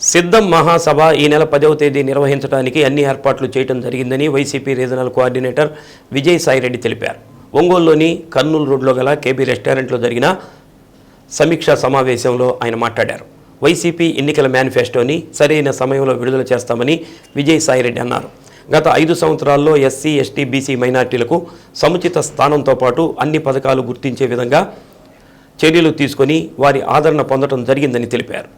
సిద్ధం మహాసభ ఈ నెల పదవ తేదీ నిర్వహించడానికి అన్ని ఏర్పాట్లు చేయడం జరిగిందని వైసీపీ రీజనల్ కోఆర్డినేటర్ విజయ్ సాయిరెడ్డి తెలిపారు. ఒంగోలులోని కర్నూలు రోడ్లో గల కేబీ రెస్టారెంట్లో జరిగిన సమీక్షా సమావేశంలో ఆయన మాట్లాడారు. వైసీపీ ఎన్నికల మేనిఫెస్టోని సరైన సమయంలో విడుదల చేస్తామని విజయ్ సాయిరెడ్డి అన్నారు. గత ఐదు సంవత్సరాల్లో ఎస్సీ ఎస్టీ బీసీ మైనార్టీలకు సముచిత స్థానంతో పాటు అన్ని పథకాలు గుర్తించే విధంగా చర్యలు తీసుకొని వారి ఆదరణ పొందడం జరిగిందని తెలిపారు.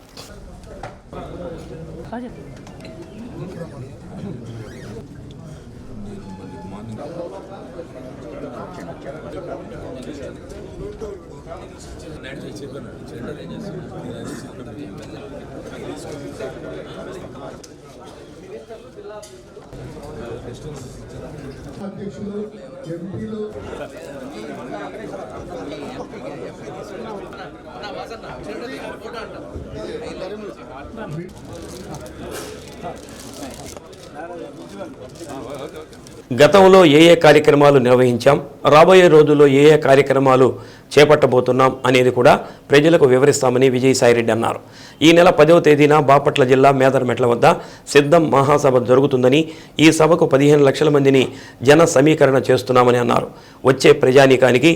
అధ్యక్షులు ఎంపీలు గతంలో ఏ ఏ కార్యక్రమాలు నిర్వహించాం? రాబోయే రోజుల్లో ఏ ఏ కార్యక్రమాలు చేపట్టబోతున్నాం అనేది కూడా ప్రజలకు వివరిస్తామని విజయసాయిరెడ్డి అన్నారు. ఈ నెల పదవ తేదీన బాపట్ల జిల్లా మేదరమెట్ల వద్ద సిద్ధం మహాసభ జరుగుతుందని ఈ సభకు పదిహేను లక్షల మందిని జన సమీకరణ చేస్తున్నామని అన్నారు. వచ్చే ప్రజానీకానికి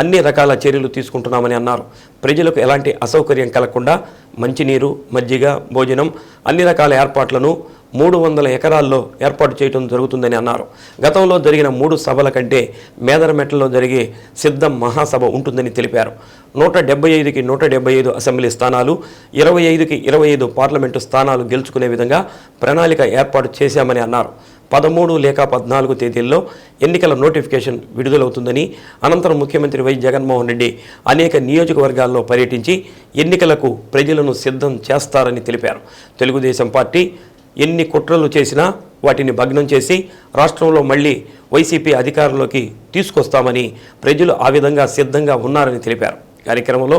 అన్ని రకాల చర్యలు తీసుకుంటున్నామని అన్నారు. ప్రజలకు ఎలాంటి అసౌకర్యం కలగకుండా మంచినీరు మజ్జిగ భోజనం అన్ని రకాల ఏర్పాట్లను మూడు వందల ఎకరాల్లో ఏర్పాటు చేయడం జరుగుతుందని అన్నారు. గతంలో జరిగిన మూడు సభల కంటే మేదరమెట్లలో జరిగే సిద్ధం మహాసభ ఉంటుందని తెలిపారు. నూట డెబ్బై ఐదుకి నూట డెబ్బై ఐదు అసెంబ్లీ స్థానాలు ఇరవై ఐదుకి ఇరవై ఐదు పార్లమెంటు స్థానాలు గెలుచుకునే విధంగా ప్రణాళిక ఏర్పాటు చేశామని అన్నారు. పదమూడు లేక పద్నాలుగు తేదీల్లో ఎన్నికల నోటిఫికేషన్ విడుదలవుతుందని అనంతరం ముఖ్యమంత్రి వై జగన్మోహన్ రెడ్డి అనేక నియోజకవర్గాల్లో పర్యటించి ఎన్నికలకు ప్రజలను సిద్ధం చేస్తారని తెలిపారు. తెలుగుదేశం పార్టీ ఎన్ని కుట్రలు చేసినా వాటిని భగ్నం చేసి రాష్ట్రంలో మళ్ళీ వైసీపీ అధికారంలోకి తీసుకొస్తామని ప్రజలు ఆ విధంగా సిద్ధంగా ఉన్నారని తెలిపారు. కార్యక్రమంలో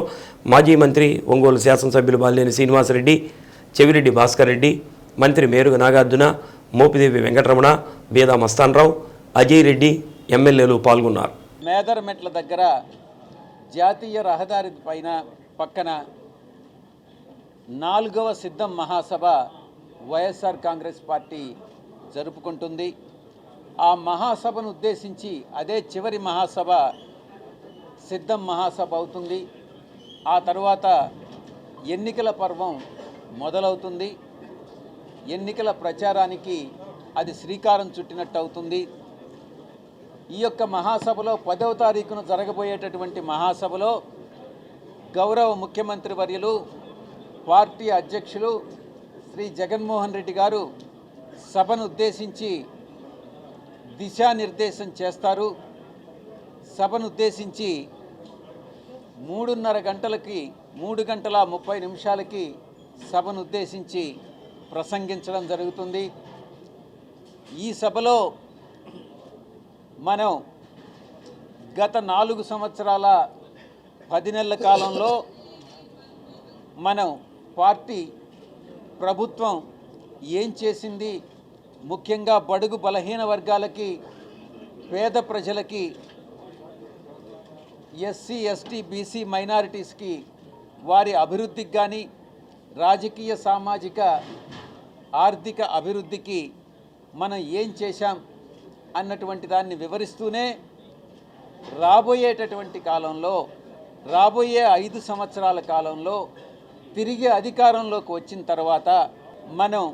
మాజీ మంత్రి ఒంగోలు శాసనసభ్యులు బాలినేని శ్రీనివాసరెడ్డి చెవిరెడ్డి భాస్కర్ రెడ్డి మంత్రి మేరుగ నాగార్జున మోపిదేవి వెంకటరమణ బేదా మస్తాన్రావు అజయ్ రెడ్డి ఎమ్మెల్యేలు పాల్గొన్నారు. మేదరమెట్ల దగ్గర జాతీయ రహదారి పైన పక్కన నాలుగవ సిద్ధం మహాసభ వైఎస్ఆర్ కాంగ్రెస్ పార్టీ జరుపుకుంటుంది. ఆ మహాసభను ఉద్దేశించి అదే చివరి మహాసభ సిద్ధం మహాసభ అవుతుంది. ఆ తర్వాత ఎన్నికల పర్వం మొదలవుతుంది. ఎన్నికల ప్రచారానికి అది శ్రీకారం చుట్టినట్టు అవుతుంది ఈ యొక్క మహాసభలో పదవ తారీఖున జరగబోయేటటువంటి మహాసభలో గౌరవ ముఖ్యమంత్రి వర్యులు పార్టీ అధ్యక్షులు శ్రీ జగన్మోహన్ రెడ్డి గారు సభను ఉద్దేశించి దిశానిర్దేశం చేస్తారు. సభను ఉద్దేశించి మూడున్నర గంటలకి మూడు గంటల ముప్పై నిమిషాలకి సభను ఉద్దేశించి ప్రసంగించడం జరుగుతుంది. ఈ సభలో మనం గత నాలుగు సంవత్సరాల పది నెలల కాలంలో మనం పార్టీ ప్రభుత్వం ఏం చేసింది? ముఖ్యంగా బడుగు బలహీన వర్గాలకి పేద ప్రజలకి ఎస్సీ ఎస్టీ బీసీ మైనారిటీస్కి వారి అభివృద్ధికి కానీ రాజకీయ సామాజిక ఆర్థిక అభివృద్ధికి మనం ఏం చేశాం అన్నటువంటి దాన్ని వివరిస్తూనే రాబోయేటటువంటి కాలంలో రాబోయే ఐదు సంవత్సరాల కాలంలో తిరిగి అధికారంలోకి వచ్చిన తర్వాత మనం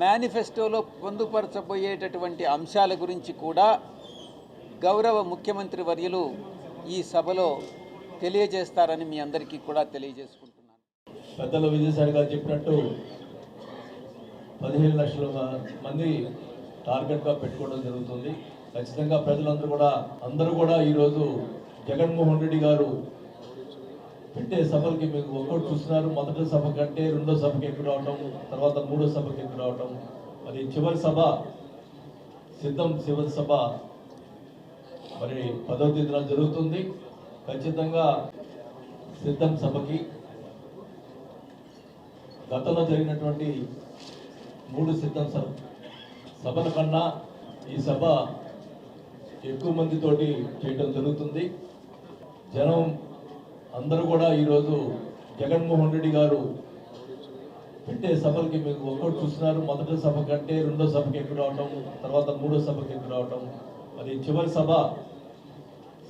మేనిఫెస్టోలో పొందుపరచబోయేటటువంటి అంశాల గురించి కూడా గౌరవ ముఖ్యమంత్రి వర్యులు ఈ సభలో తెలియజేస్తారని మీ అందరికీ కూడా తెలియజేసుకుంటున్నాను. పెద్దలు విజయసాయి గారు చెప్పినట్టు పదిహేను లక్షల మంది టార్గెట్గా పెట్టుకోవడం జరుగుతుంది. ఖచ్చితంగా ప్రజలందరూ కూడా అందరూ కూడా ఈరోజు జగన్మోహన్ రెడ్డి గారు పెట్టే సభలకి మీకు ఒక్కటి చూస్తున్నారు. మొదటి సభ కంటే రెండో సభకి ఎక్కువ రావటం తర్వాత మూడో సభకి ఎక్కువ రావటం. మరి చివరి సభ సిద్ధం చివరి సభ మరి పదో తేదీన జరుగుతుంది. ఖచ్చితంగా సిద్ధం సభకి గతంలో జరిగినటువంటి మూడు సిద్ధం సభ సభల కన్నా ఈ సభ ఎక్కువ మందితోటి చేయడం జరుగుతుంది. జనం అందరూ కూడా ఈరోజు జగన్మోహన్ రెడ్డి గారు పెట్టే సభలకి మీకు ఒక్కటి చూస్తున్నారు మొదటి సభ కంటే రెండో సభకి ఎక్కువ రావటం తర్వాత మూడో సభకి ఎక్కువ రావటం. మరి చివరి సభ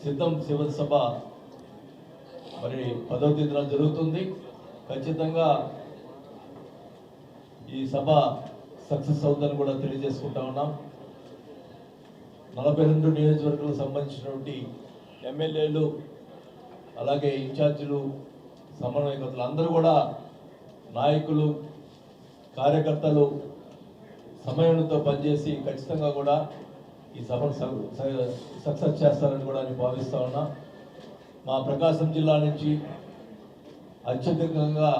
సిద్ధం చివరి సభ మరి పదవ తేదీన జరుగుతుంది. ఖచ్చితంగా ఈ సభ సక్సెస్ అవుతుందని కూడా తెలియజేసుకుంటా ఉన్నాం. నలభై రెండు నియోజకవర్గాలకు సంబంధించినటువంటి ఎమ్మెల్యేలు అలాగే ఇన్ఛార్జీలు సమన్వయకర్తలు అందరూ కూడా నాయకులు కార్యకర్తలు సమయంతో పనిచేసి ఖచ్చితంగా కూడా ఈ సభను స- సక్సెస్ చేస్తారని కూడా నేను భావిస్తా ఉన్నా. మా ప్రకాశం జిల్లా నుంచి అత్యధికంగా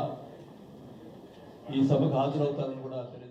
ఈ సభకు హాజరవుతారని కూడా తెలియ